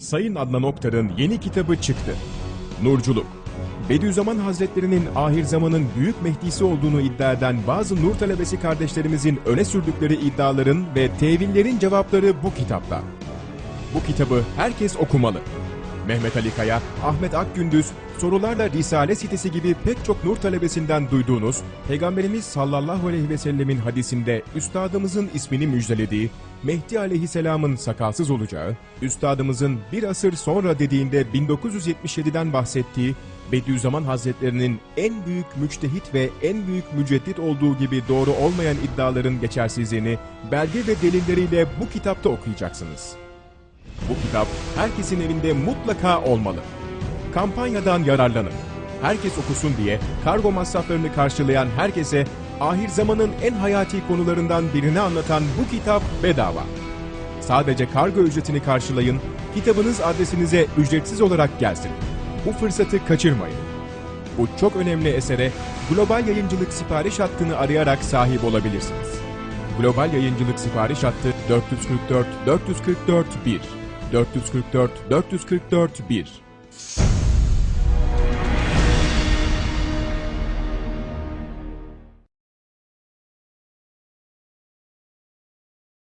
Sayın Adnan Oktar'ın yeni kitabı çıktı. Nurculuk. Bediüzzaman Hazretlerinin ahir zamanın büyük mehdisi olduğunu iddia eden bazı Nur talebesi kardeşlerimizin öne sürdükleri iddiaların ve tevillerin cevapları bu kitapta. Bu kitabı herkes okumalı. Mehmet Ali Kaya, Ahmet Akgündüz, sorularla Risale sitesi gibi pek çok nur talebesinden duyduğunuz, Peygamberimiz sallallahu aleyhi ve sellemin hadisinde üstadımızın ismini müjdelediği, Mehdi aleyhisselamın sakalsız olacağı, üstadımızın bir asır sonra dediğinde 1977'den bahsettiği, Bediüzzaman Hazretlerinin en büyük müçtehit ve en büyük müceddit olduğu gibi doğru olmayan iddiaların geçersizliğini belge ve delilleriyle bu kitapta okuyacaksınız. Bu kitap herkesin evinde mutlaka olmalı. Kampanyadan yararlanın. Herkes okusun diye kargo masraflarını karşılayan herkese ahir zamanın en hayati konularından birini anlatan bu kitap bedava. Sadece kargo ücretini karşılayın, kitabınız adresinize ücretsiz olarak gelsin. Bu fırsatı kaçırmayın. Bu çok önemli esere Global Yayıncılık Sipariş Hattı'nı arayarak sahip olabilirsiniz. Global Yayıncılık Sipariş Hattı 444 444 1 444 444 1